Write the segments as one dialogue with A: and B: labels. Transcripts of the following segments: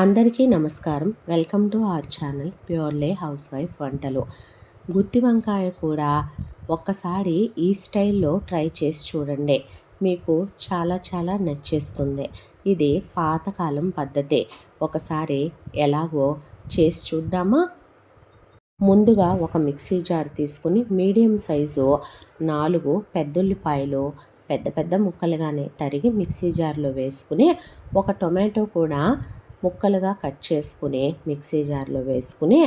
A: అందరికీ నమస్కారం. Welcome to our channel purely housewife వంటలు. గుత్తి వంకాయ కూడా ఒక్కసారి ఈ స్టైల్లో ట్రై చేసి చూడండి. మీకు చాలా చాలా నచ్చేస్తుంది. ఇది పాతకాలం పద్ధతి. ఒకసారి ఎలాగో చేసి చూద్దామా? ముందుగా ఒక మిక్సీ జార్ తీసుకుని మీడియం సైజు నాలుగు పెద్దుల్లిపాయలు పెద్ద పెద్ద ముక్కలుగానే తరిగి మిక్సీ జార్లో వేసుకుని ఒక టొమాటో కూడా ముక్కలుగా కట్ చేసుకుని మిక్సీ జార్లో వేసుకుని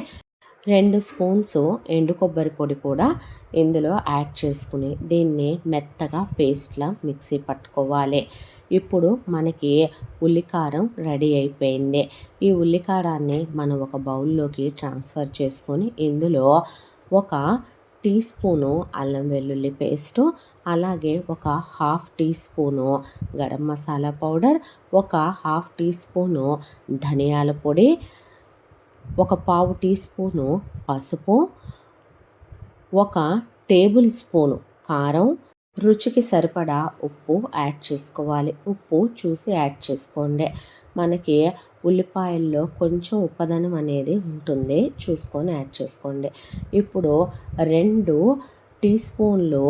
A: రెండు స్పూన్స్ ఎండు కొబ్బరి పొడి కూడా ఇందులో యాడ్ చేసుకుని దీన్ని మెత్తగా పేస్ట్లా మిక్సీ పట్టుకోవాలి. ఇప్పుడు మనకి ఉల్లికారం రెడీ అయిపోయింది. ఈ ఉల్లికారాన్ని మనం ఒక బౌల్లోకి ట్రాన్స్ఫర్ చేసుకొని ఇందులో ఒక టీ స్పూను అల్లం వెల్లుల్లి పేస్టు అలాగే ఒక half teaspoon garam masala powder ఒక హాఫ్ టీ స్పూను ధనియాల పొడి ఒక పావు టీ స్పూను పసుపు ఒక టేబుల్ స్పూను కారం రుచికి సరిపడా ఉప్పు యాడ్ చేసుకోవాలి. ఉప్పు చూసి యాడ్ చేసుకోండి. మనకి ఉల్లిపాయల్లో కొంచెం ఉప్పదనం అనేది ఉంటుంది. చూసుకొని యాడ్ చేసుకోండి. ఇప్పుడు రెండు టీ స్పూన్లు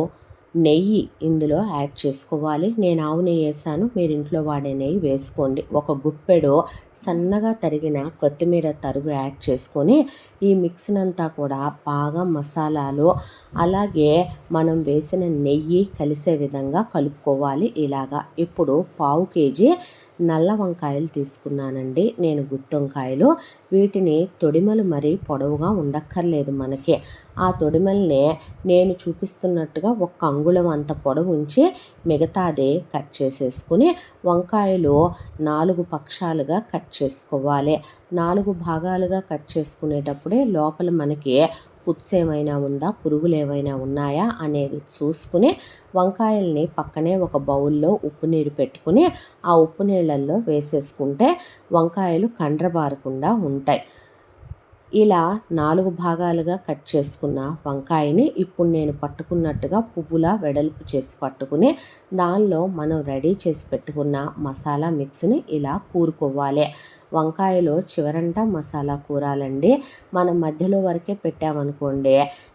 A: నెయ్యి ఇందులో యాడ్ చేసుకోవాలి. నేను ఆవు నెయ్యి వేసాను. మీరు ఇంట్లో వాడే నెయ్యి వేసుకోండి. ఒక గుప్పెడు సన్నగా తరిగిన కొత్తిమీర తరుగు యాడ్ చేసుకొని ఈ మిక్స్ని కూడా బాగా మసాలాలు అలాగే మనం వేసిన నెయ్యి కలిసే విధంగా కలుపుకోవాలి. ఇలాగా ఇప్పుడు పావు కేజీ నల్ల వంకాయలు తీసుకున్నానండి. నేను గుత్తొంకాయలు వీటిని తొడిమలు మరీ పొడవుగా ఉండక్కర్లేదు మనకి. ఆ తొడిమల్ని నేను చూపిస్తున్నట్టుగా ఒక్క అంగుళం అంత పొడవు ఉంచి మిగతాది కట్ చేసేసుకుని వంకాయలు నాలుగు పక్షాలుగా కట్ చేసుకోవాలి. నాలుగు భాగాలుగా కట్ చేసుకునేటప్పుడే లోపల మనకి పుత్స్ ఏమైనా ఉందా? పురుగులు ఏమైనా ఉన్నాయా? అనేది చూసుకుని వంకాయల్ని పక్కనే ఒక బౌల్లో ఉప్పు నీరు పెట్టుకుని ఆ ఉప్పు నీళ్ళల్లో వేసేసుకుంటే వంకాయలు కండ్రబారకుండా ఉంటాయి. ఇలా నాలుగు భాగాలుగా కట్ చేసుకున్న వంకాయని ఇప్పుడు నేను పట్టుకున్నట్టుగా పువ్వులా వెడల్పు చేసి పట్టుకుని దానిలో మనం రెడీ చేసి పెట్టుకున్న మసాలా మిక్స్ని ఇలా కూరుకోవాలి. వంకాయలో చివరంట మసాలా కూరాలండి. మనం మధ్యలో వరకే పెట్టామనుకోండి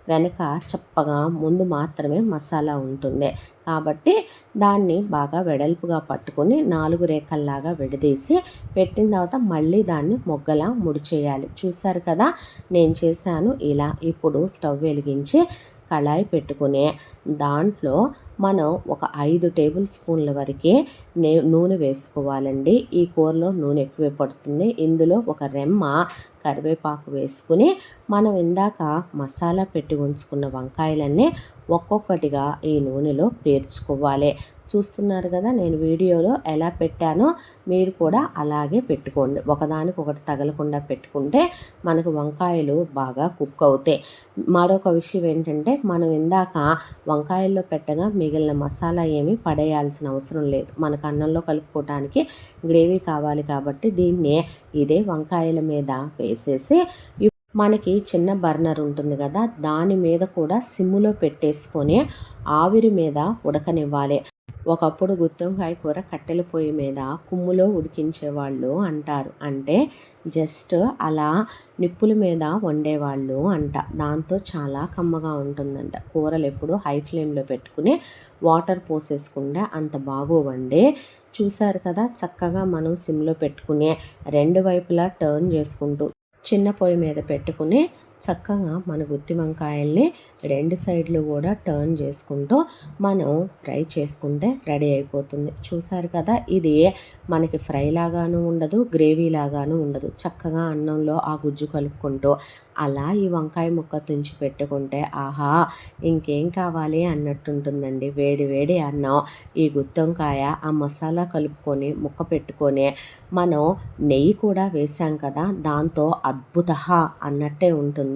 A: వెనక చప్పగా ముందు మాత్రమే మసాలా ఉంటుంది. కాబట్టి దాన్ని బాగా వెడల్పుగా పట్టుకొని నాలుగు రేఖల్లాగా విడదీసి పెట్టిన తర్వాత మళ్ళీ దాన్ని మొగ్గలా ముడిచేయాలి. చూసారు కదా? నేను చేశాను. ఇలా ఇప్పుడు స్టవ్ వెలిగించి కళాయి పెట్టుకునే దాంట్లో మనం ఒక ఐదు టేబుల్ స్పూన్ల వరకే నే నూనె వేసుకోవాలండి. ఈ కూరలో నూనె ఎక్కువే పడుతుంది. ఇందులో ఒక రెమ్మ కరివేపాకు వేసుకుని మనం ఇందాక మసాలా పెట్టి ఉంచుకున్న వంకాయలన్నీ ఒక్కొక్కటిగా ఈ నూనెలో పేర్చుకోవాలి. చూస్తున్నారు కదా నేను వీడియోలో ఎలా పెట్టానో మీరు కూడా అలాగే పెట్టుకోండి. ఒకదానికి ఒకటి తగలకుండా పెట్టుకుంటే మనకు వంకాయలు బాగా కుక్ అవుతాయి. మరొక విషయం ఏంటంటే మనం ఇందాక వంకాయల్లో పెట్టగా మిగిలిన మసాలా ఏమీ పడేయాల్సిన అవసరం లేదు. మనకు అన్నంలో కలుపుకోవడానికి గ్రేవీ కావాలి కాబట్టి దీన్ని ఇదే వంకాయల మీద వేసేసి మనకి చిన్న బర్నర్ ఉంటుంది కదా దాని మీద కూడా సిమ్ములో పెట్టేసుకొని ఆవిరి మీద ఉడకనివ్వాలి. ఒకప్పుడు గుత్తొంకాయ కూర కట్టెల పొయ్యి మీద కుమ్ములో ఉడికించేవాళ్ళు అంటారు. అంటే జస్ట్ అలా నిప్పుల మీద వండేవాళ్ళు అంట. దాంతో చాలా కమ్మగా ఉంటుందంట. కూరలు ఎప్పుడు హై ఫ్లేమ్లో పెట్టుకుని వాటర్ పోసేసుకుంటే అంత బాగోవండి. చూశారు కదా చక్కగా మనం సిమ్లో పెట్టుకుని రెండు వైపులా టర్న్ చేసుకుంటూ చిన్న పొయ్యి మీద పెట్టుకుని చక్కగా మన గుత్తి వంకాయల్ని రెండు సైడ్లు కూడా టర్న్ చేసుకుంటూ మనం ఫ్రై చేసుకుంటే రెడీ అయిపోతుంది. చూసారు కదా? ఇది మనకి ఫ్రై లాగాను ఉండదు గ్రేవీ లాగాను ఉండదు. చక్కగా అన్నంలో ఆ గుజ్జు కలుపుకుంటూ అలా ఈ వంకాయ ముక్క తుంచి పెట్టుకుంటే ఆహా ఇంకేం కావాలి అన్నట్టుంటుందండి. వేడి వేడి అన్నం ఈ గుత్తొంకాయ ఆ మసాలా కలుపుకొని ముక్క పెట్టుకొని మనం నెయ్యి కూడా వేసాం కదా? దాంతో అద్భుత అన్నట్టే ఉంటుంది.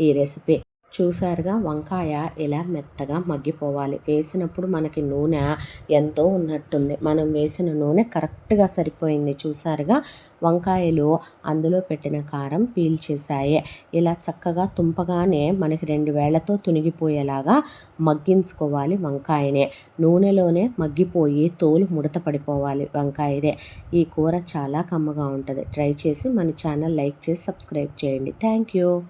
A: ఈ రెసిపీ. చూసారుగా వంకాయ ఇలా మెత్తగా మగ్గిపోవాలి. వేసినప్పుడు మనకి నూనె ఎంతో ఉన్నట్టుంది. మనం వేసిన నూనె కరెక్ట్గా సరిపోయింది. చూసారుగా వంకాయలు అందులో పెట్టిన కారం పీల్చేశాయి. ఇలా చక్కగా తుంపగానే మనకి రెండు వేళ్ళతో తునిగిపోయేలాగా మగ్గించుకోవాలి వంకాయనే. నూనెలోనే మగ్గిపోయి తోలు ముడత పడిపోవాలి వంకాయదే. ఈ కూర చాలా కమ్మగా ఉంటుంది. ట్రై చేసి మన ఛానల్ లైక్ చేసి సబ్స్క్రైబ్ చేయండి. Thank you